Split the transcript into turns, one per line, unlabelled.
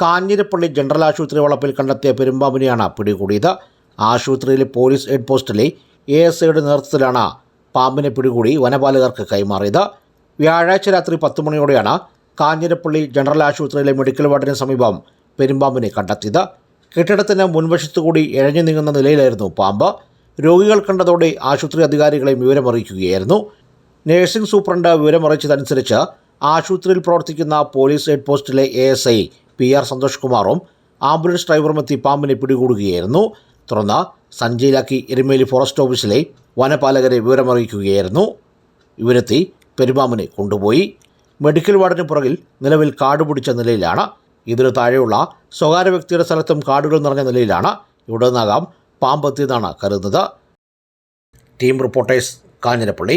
Kanjirappally general ആശുപത്രി വളപ്പിൽ കണ്ടെത്തിയ പെരുമ്പാമ്പിനെയാണ് പിടികൂടിയത്. ആശുപത്രിയിലെ പോലീസ് ഹെഡ് പോസ്റ്റിലെ എ എസ് ഐയുടെ നേതൃത്വത്തിലാണ് പാമ്പിനെ പിടികൂടി വനപാലകർക്ക് കൈമാറിയത്. വ്യാഴാഴ്ച രാത്രി പത്ത് മണിയോടെയാണ് കാഞ്ഞിരപ്പള്ളി ജനറൽ ആശുപത്രിയിലെ മെഡിക്കൽ വാർഡിന് സമീപം പെരുമ്പാമ്പിനെ കണ്ടെത്തിയത്. കെട്ടിടത്തിന് മുൻവശത്തുകൂടി ഇഴഞ്ഞു നീങ്ങുന്ന നിലയിലായിരുന്നു പാമ്പ്. രോഗികൾ കണ്ടതോടെ ആശുപത്രി അധികാരികളെ വിവരമറിയിക്കുകയായിരുന്നു. നഴ്സിംഗ് സൂപ്രണ്ട് വിവരമറിയിച്ചതനുസരിച്ച് ആശുപത്രിയിൽ പ്രവർത്തിക്കുന്ന police head പോസ്റ്റിലെ A S I P R Santhosh കുമാറും ആംബുലൻസ് ഡ്രൈവറും എത്തി പാമ്പിനെ പിടികൂടുകയായിരുന്നു. തുടർന്ന് സഞ്ജയിലാക്കി എരുമേലി ഫോറസ്റ്റ് ഓഫീസിലെ വനപാലകരെ വിവരമറിയിക്കുകയായിരുന്നു. ഇവരെത്തി പെരുമാമിനെ കൊണ്ടുപോയി. മെഡിക്കൽ വാർഡിന് പുറകിൽ നിലവിൽ കാട് പിടിച്ച നിലയിലാണ്. ഇതിനു താഴെയുള്ള സ്വകാര്യ വ്യക്തിയുടെ സ്ഥലത്തും കാടുകൾ നിറഞ്ഞ നിലയിലാണ്. ഇവിടെ നിന്നാകാം പാമ്പെത്തിയതാണ് കരുതുന്നത്. Team reporters Kanjirappally.